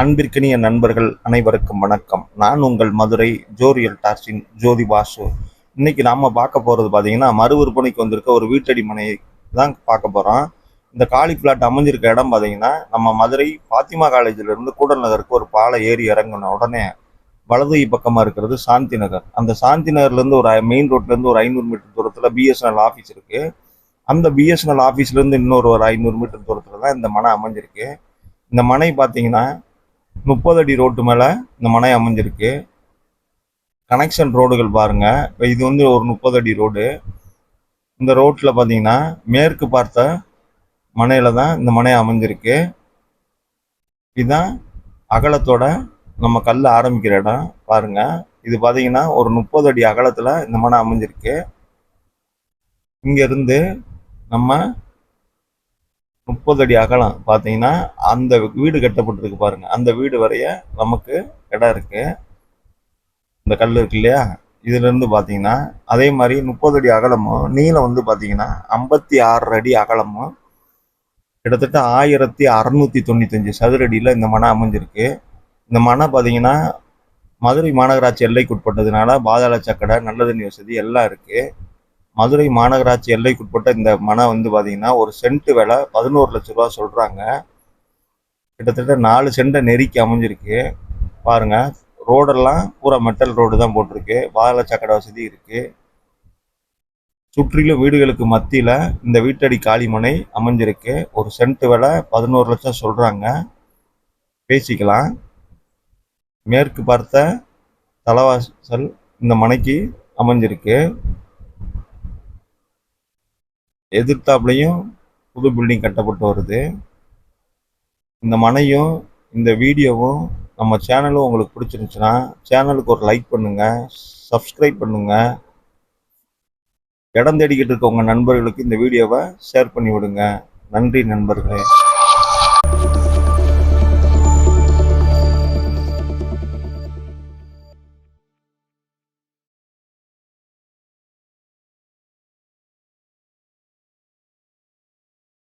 அன்பிற்கினிய நண்பர்கள் அனைவருக்கும் வணக்கம். நான் உங்கள் மதுரை ஜோரியல் டார்ஸின் ஜோதி வாசு. இன்னைக்கு நாம பார்க்க போறது பாத்தீங்கன்னா மறு விற்பனைக்கு வந்திருக்க ஒரு வீட்டடி மனை தான் பார்க்க போறோம். இந்த காலி பிளாட் அமைஞ்சிருக்க இடம் பாத்தீங்கன்னா நம்ம மதுரை பாத்திமா காலேஜ்ல இருந்து கூடல் நகருக்கு ஒரு பாலை ஏறி இறங்கின உடனே வலது பக்கமா இருக்கிறது சாந்தி நகர். அந்த சாந்தி நகர்ல இருந்து ஒரு மெயின் ரோட்ல இருந்து ஒரு ஐநூறு மீட்டர் தூரத்துல பிஎஸ்என்எல் ஆஃபீஸ் இருக்கு. அந்த பிஎஸ்என்எல் ஆஃபீஸ்ல இருந்து இன்னொரு ஒரு ஐநூறு மீட்டர் தூரத்துல தான் இந்த மனை அமைஞ்சிருக்கு. இந்த மனை பாத்தீங்கன்னா முப்பது அடி ரோட்டு மேலே இந்த மனை அமைஞ்சிருக்கு. கனெக்ஷன் ரோடுகள் பாருங்க. இது வந்து ஒரு முப்பது அடி ரோடு. இந்த ரோட்டில் பார்த்தீங்கன்னா மேற்கு பார்த்த மனையில் தான் இந்த மனை அமைஞ்சிருக்கு. இதுதான் அகலத்தோட நம்ம கல் ஆரம்பிக்கிற இடம். பாருங்கள் இது பார்த்தீங்கன்னா ஒரு முப்பது அடி அகலத்தில் இந்த மனை அமைஞ்சிருக்கு. இங்கேருந்து நம்ம முப்பது அடி அகலம் பார்த்தீங்கன்னா அந்த வீடு கட்டப்பட்டிருக்கு பாருங்க. அந்த வீடு வரைய நமக்கு இடம் இருக்கு. இந்த கல் இருக்கு இல்லையா? இதுல இருந்து பார்த்தீங்கன்னா அதே மாதிரி முப்பது அடி அகலமும் நீளம் வந்து பார்த்தீங்கன்னா ஐம்பத்தி ஆறு அடி அகலமும் கிட்டத்தட்ட ஆயிரத்தி அறுநூத்தி தொண்ணூத்தஞ்சு சதுரடியில் இந்த மனை அமைஞ்சிருக்கு. இந்த மனை பார்த்தீங்கன்னா மதுரை மாநகராட்சி எல்லைக்குட்பட்டதுனால பாதாள சக்கடை நல்ல தண்ணி வசதி எல்லாம் இருக்குது மதுரை மாநகராட்சி எல்லைக்குட்பட்ட இந்த மனை வந்து பார்த்தீங்கன்னா ஒரு சென்ட் விலை பதினோரு லட்ச ரூபா சொல்கிறாங்க கிட்டத்தட்ட நாலு சென்ட்டை நெருக்கி அமைஞ்சிருக்கு. பாருங்கள் ரோடெல்லாம் பூரா மெட்டல் ரோடு தான் போட்டிருக்கு. பாதாள சக்கடை வசதி இருக்குது சுற்றிலும் வீடுகளுக்கு மத்தியில் இந்த வீட்டடி காளிமனை அமைஞ்சிருக்கு. ஒரு சென்ட் விலை பதினோரு லட்சம் சொல்கிறாங்க பேசிக்கலாம். மேற்கு பார்த்த தலவாசல் இந்த மனைக்கு அமைஞ்சிருக்கு. எதிர்த்தாப்புலையும் புது பில்டிங் கட்டப்பட்டு வருது. இந்த மனையும் இந்த வீடியோவும் நம்ம சேனலும் உங்களுக்கு பிடிச்சிருந்துச்சுன்னா சேனலுக்கு ஒரு லைக் பண்ணுங்கள் சப்ஸ்கிரைப் பண்ணுங்கள் இடம் தேடிக்கிட்டு இருக்க உங்கள் நண்பர்களுக்கு இந்த வீடியோவை ஷேர் பண்ணி விடுங்க. நன்றி நண்பர்களே.